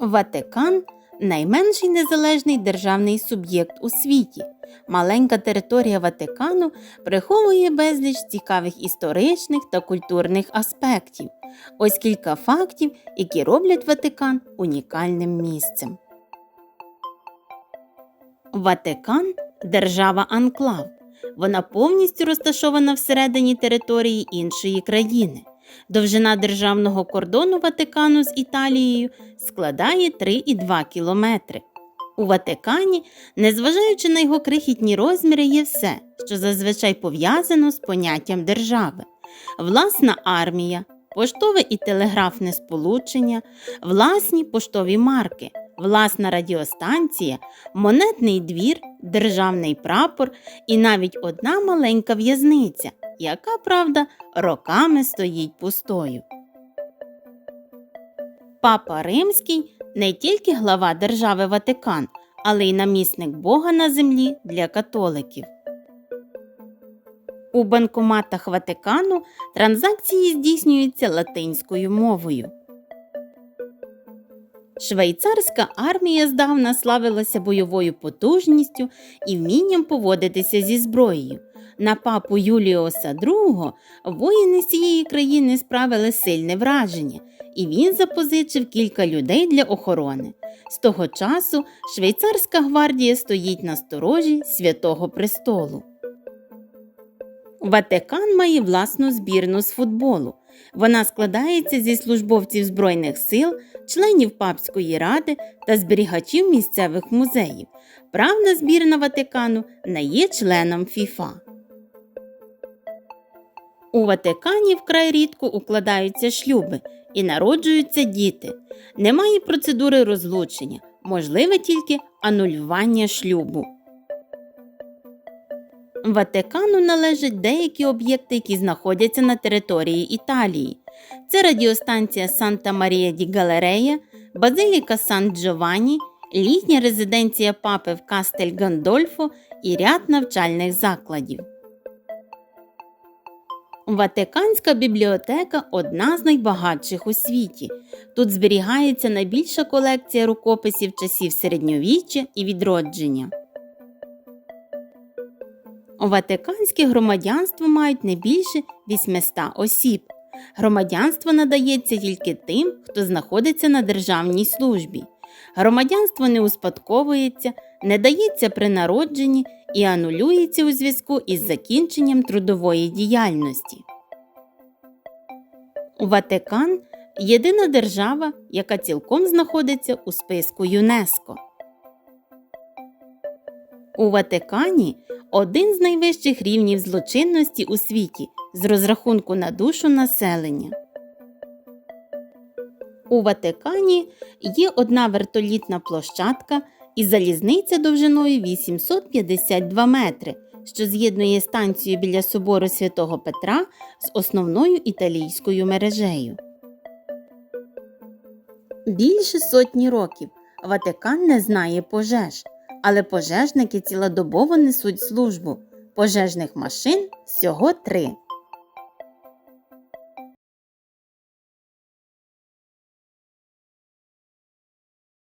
Ватикан найменший незалежний державний суб'єкт у світі. Маленька територія Ватикану приховує безліч цікавих історичних та культурних аспектів. Ось кілька фактів, які роблять Ватикан унікальним місцем. Ватикан держава Анклав. Вона повністю розташована всередині території іншої країни. Довжина державного кордону Ватикану з Італією складає 3,2 кілометри. У Ватикані, незважаючи на його крихітні розміри, є все, що зазвичай пов'язано з поняттям держави: власна армія, поштове і телеграфне сполучення, власні поштові марки, власна радіостанція, монетний двір, державний прапор і навіть одна маленька в'язниця, яка, правда, роками стоїть пустою. Папа Римський не тільки глава держави Ватикан, але й намісник Бога на землі для католиків. У банкоматах Ватикану транзакції здійснюються латинською мовою. Швейцарська армія здавна славилася бойовою потужністю і вмінням поводитися зі зброєю. На папу Юліоса II воїни цієї країни справили сильне враження, і він запозичив кілька людей для охорони. З того часу швейцарська гвардія стоїть на сторожі святого престолу. Ватикан має власну збірну з футболу. Вона складається зі службовців Збройних сил, членів папської ради та зберігачів місцевих музеїв. Правда, збірна Ватикану не є членом ФІФА. У Ватикані вкрай рідко укладаються шлюби і народжуються діти. Немає процедури розлучення, можливе тільки анулювання шлюбу. Ватикану належать деякі об'єкти, які знаходяться на території Італії. Це радіостанція Санта Марія ді Галерея, Базиліка Сан Джованні, літня резиденція папи в Кастель Гандольфо і ряд навчальних закладів. Ватиканська бібліотека одна з найбагатших у світі. Тут зберігається найбільша колекція рукописів часів середньовіччя і відродження. Ватиканське громадянство мають не більше 800 осіб. Громадянство надається тільки тим, хто знаходиться на державній службі. Громадянство не успадковується, не дається при народженні і анулюється у зв'язку із закінченням трудової діяльності. Ватикан єдина держава, яка цілком знаходиться у списку ЮНЕСКО. У Ватикані один з найвищих рівнів злочинності у світі з розрахунку на душу населення. У Ватикані є одна вертолітна площадка і залізниця довжиною 852 метри, що з'єднує станцію біля собору святого Петра з основною італійською мережею. Більше сотні років Ватикан не знає пожеж, але пожежники цілодобово несуть службу. Пожежних машин всього три.